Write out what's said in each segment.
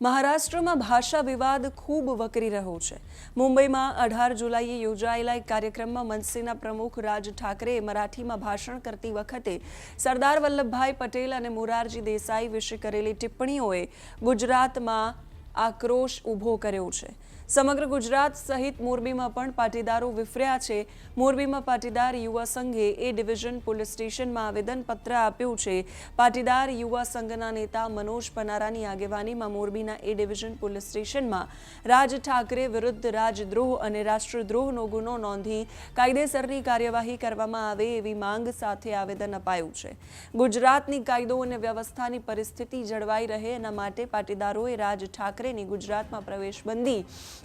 મહારાષ્ટ્રમાં ભાષા વિવાદ ખૂબ વકરી રહ્યો છે. મુંબઈમાં અઢાર જુલાઈએ યોજાયેલા એક કાર્યક્રમમાં મનસેના પ્રમુખ રાજ ઠાકરેએ મરાઠીમાં ભાષણ કરતી વખતે સરદાર વલ્લભભાઈ પટેલ અને મોરારજી દેસાઈ વિશે કરેલી ટિપ્પણીઓએ ગુજરાતમાં આક્રોશ ઊભો કર્યો છે. સમગ્ર ગુજરાત સહિત મોરબીમાં પણ પાટીદારો વિફર્યા છે. મોરબીમાં પાટીદાર યુવા સંઘે એ ડિવિઝન પોલીસ સ્ટેશનમાં આવેદનપત્ર આપ્યું છે. પાટીદાર યુવા સંઘના નેતા મનોજ પનારાની આગેવાનીમાં મોરબીના એ ડિવિઝન પોલીસ સ્ટેશનમાં રાજ ઠાકરે વિરુદ્ધ રાજદ્રોહ અને રાષ્ટ્રદ્રોહનો ગુનો નોંધી કાયદેસરની કાર્યવાહી કરવામાં આવે એવી માંગ સાથે આવેદન અપાયું છે. ગુજરાતની કાયદો અને વ્યવસ્થાની પરિસ્થિતિ જળવાઈ રહે એના માટે પાટીદારોએ રાજ ઠાકરેની ગુજરાતમાં પ્રવેશબંધી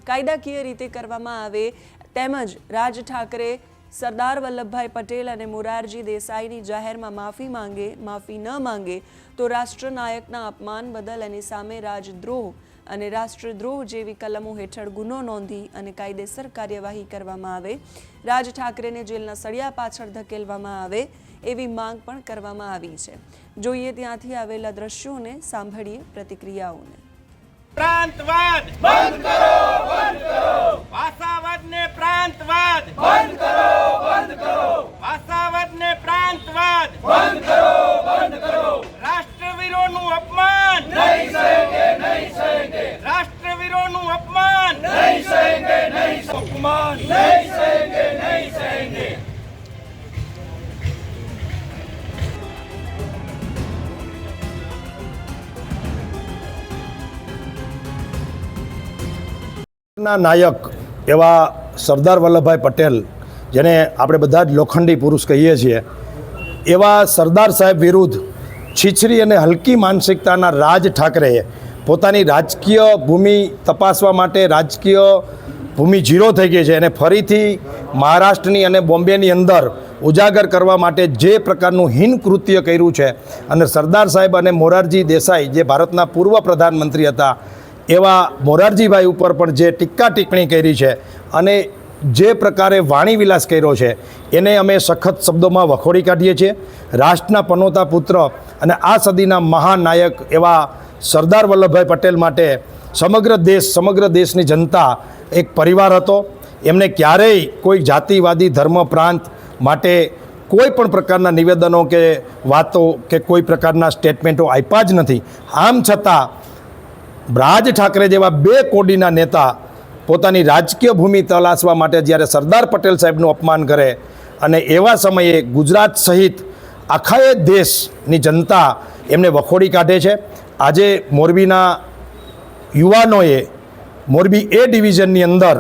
કાયદાકીય રીતે કરવામાં આવે, તેમજ રાજ ઠાકરે સરદાર વલ્લભભાઈ પટેલ અને મોરારજી દેસાઈની જાહેરમાં માફી માંગે, માફી ન માંગે, તો રાષ્ટ્રનાયકના અપમાન બદલ એની સામે રાજદ્રોહ અને રાષ્ટ્રદ્રોહ જેવી કલમો હેઠળ ગુનો નોંધી અને કાયદેસર કાર્યવાહી કરવામાં આવે. રાજ ઠાકરેને જેલના સળિયા પાછળ ધકેલવામાં આવે એવી માંગ પણ કરવામાં આવી છે. જોઈએ ત્યાંથી આવેલા દ્રશ્યોને સાંભળીએ પ્રતિક્રિયાઓને. પ્રાંતવાદ બંધ કરો બંધ કરો. ભાષાવાદ ના નાયક એવા સરદાર વલ્લભભાઈ પટેલ, જેને આપણે બધા જ લોખંડી પુરુષ કહીએ છીએ, એવા સરદાર સાહેબ વિરુદ્ધ છીછરી અને હલકી માનસિકતાના રાજ ઠાકરેએ પોતાની રાજકીય ભૂમિ તપાસવા માટે રાજકીય ભૂમિ ઝીરો થઈ ગઈ છે. અને ફરીથી મહારાષ્ટ્રની અને બોમ્બેની અંદર ઉજાગર કરવા માટે જે પ્રકારનું હીન કૃત્ય કર્યું છે અને સરદાર સાહેબ અને મોરારજી દેસાઈ, જે ભારતના પૂર્વ પ્રધાનમંત્રી હતા એવા મોરારજીભાઈ ઉપર પણ જે ટીક્કા ટિપ્પણી કરી છે અને જે પ્રકારે વાણીવિલાસ કર્યો છે, એને અમે સખત શબ્દોમાં વખોડી કાઢીએ છીએ. રાષ્ટ્રના પનોતા પુત્ર અને આ સદીના મહાનાયક એવા સરદાર વલ્લભભાઈ પટેલ માટે સમગ્ર દેશ, સમગ્ર દેશની જનતા એક પરિવાર હતો. એમને ક્યારેય કોઈ જાતિવાદી, ધર્મ, પ્રાંત માટે કોઈ પણ પ્રકારના નિવેદનો કે વાતો કે કોઈ પ્રકારના સ્ટેટમેન્ટો આપ્યા જ નથી. આમ છતાં રાજ ઠાકરે જેવા બે કોડીના નેતા પોતાની રાજકીય ભૂમિ તલાશવા માટે જ્યારે સરદાર પટેલ સાહેબનું અપમાન કરે અને એવા સમયે ગુજરાત સહિત આખાએ દેશની જનતા એમને વખોડી કાઢે છે. આજે મોરબીના યુવાનોએ મોરબી એ ડિવિઝનની અંદર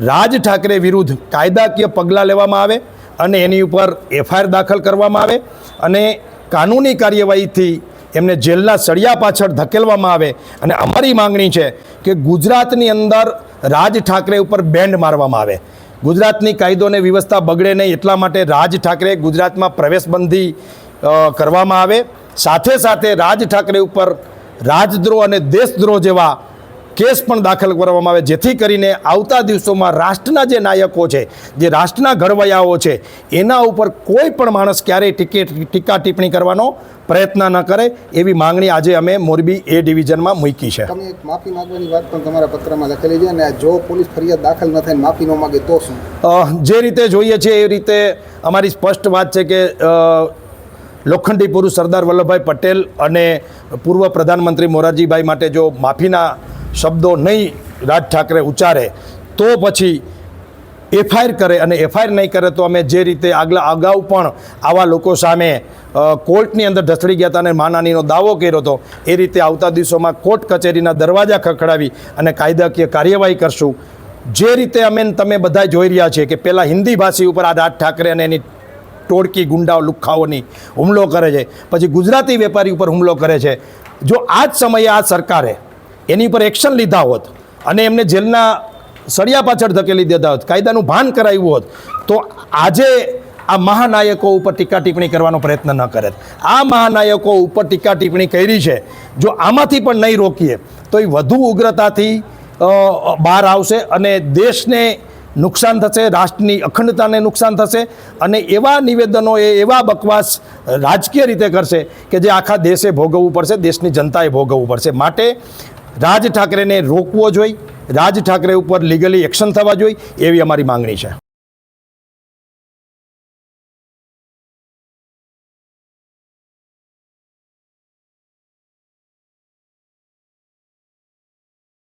રાજ ઠાકરે વિરુદ્ધ કાયદાકીય પગલાં લેવામાં આવે અને એની ઉપર એફઆઈઆર દાખલ કરવામાં આવે અને કાનૂની કાર્યવાહીથી એમને જેલના સળિયા પાછળ ધકેલવામાં આવે અને અમારી માંગણી છે કે ગુજરાતની અંદર રાજ ઠાકરે ઉપર બેન્ડ મારવામાં આવે. ગુજરાતની કાયદો અને વ્યવસ્થા બગડે નહીં એટલા માટે રાજ ઠાકરે ગુજરાતમાં પ્રવેશબંધી કરવામાં આવે. સાથે સાથે રાજ ઠાકરે ઉપર રાજદ્રોહ અને દેશદ્રોહ જેવા કેસ પણ દાખલ કરવામાં આવે. જેથી કરીને આવતા દિવસોમાં રાષ્ટ્રના જે નાયકો છે જે રાષ્ટ્રના ઘડવૈયાઓ છે એના ઉપર કોઈ પણ માણસ ક્યારેય ટીકે ટીકા ટિપ્પણી કરવાનો પ્રયત્ન ન કરે. એવી માંગણી આજે અમે મોરબી એ ડિવિઝનમાં મૂકી છે. તમે એક માફી માંગવાની વાત પણ તમારા પત્રમાં લખેલી છે અને જો પોલીસ ફરિયાદ દાખલ ન થાય માફી ન માંગે તો શું? જે રીતે જોઈએ છે એ રીતે અમારી સ્પષ્ટ વાત છે કે લોખંડી પુરુષ સરદાર વલ્લભભાઈ પટેલ અને પૂર્વ પ્રધાનમંત્રી મોરારજીભાઈ માટે જો માફીના શબ્દો નહીં રાજ ઠાકરે ઉચ્ચારે, તો પછી એફઆઈઆર કરે અને એફઆઈઆર નહીં કરે તો અમે જે રીતે આગલા અગાઉ પણ આવા લોકો સામે કોર્ટની અંદર ઢસડી ગયા હતા અને માનાનીનો દાવો કર્યો હતો, એ રીતે આવતા દિવસોમાં કોર્ટ કચેરીના દરવાજા ખખડાવી અને કાયદાકીય કાર્યવાહી કરશું. જે રીતે અમે તમે બધા જોઈ રહ્યા છીએ કે પહેલાં હિન્દી ભાષી ઉપર આ રાજ ઠાકરે અને એની ટોળકી ગુંડાઓ લુખ્ખાઓની હુમલો કરે છે, પછી ગુજરાતી વેપારી ઉપર હુમલો કરે છે. જો આ જ સમયે આ સરકારે એની ઉપર એક્શન લીધા હોત અને એમને જેલના સળિયા પાછળ ધકેલી દેતા હોત, કાયદાનું ભાન કરાવ્યું હોત, તો આજે આ મહાનાયકો ઉપર ટીકા ટિપ્પણી કરવાનો પ્રયત્ન ન કરે. આ મહાનાયકો ઉપર ટીકા ટિપ્પણી કરી છે, જો આમાંથી પણ નહીં રોકીએ, તો એ વધુ ઉગ્રતાથી બહાર આવશે અને દેશને નુકસાન થશે, રાષ્ટ્રની અખંડતાને નુકસાન થશે અને એવા નિવેદનો એ એવા બકવાસ રાજકીય રીતે કરશે કે જે આખા દેશે ભોગવવું પડશે, દેશની જનતાએ ભોગવવું પડશે. માટે રાજ ઠાકરેને રોકવો જોઈએ. રાજ ઠાકરે ઉપર લીગલી એક્શન થવા જોઈએ. એવી અમારી માંગણી છે.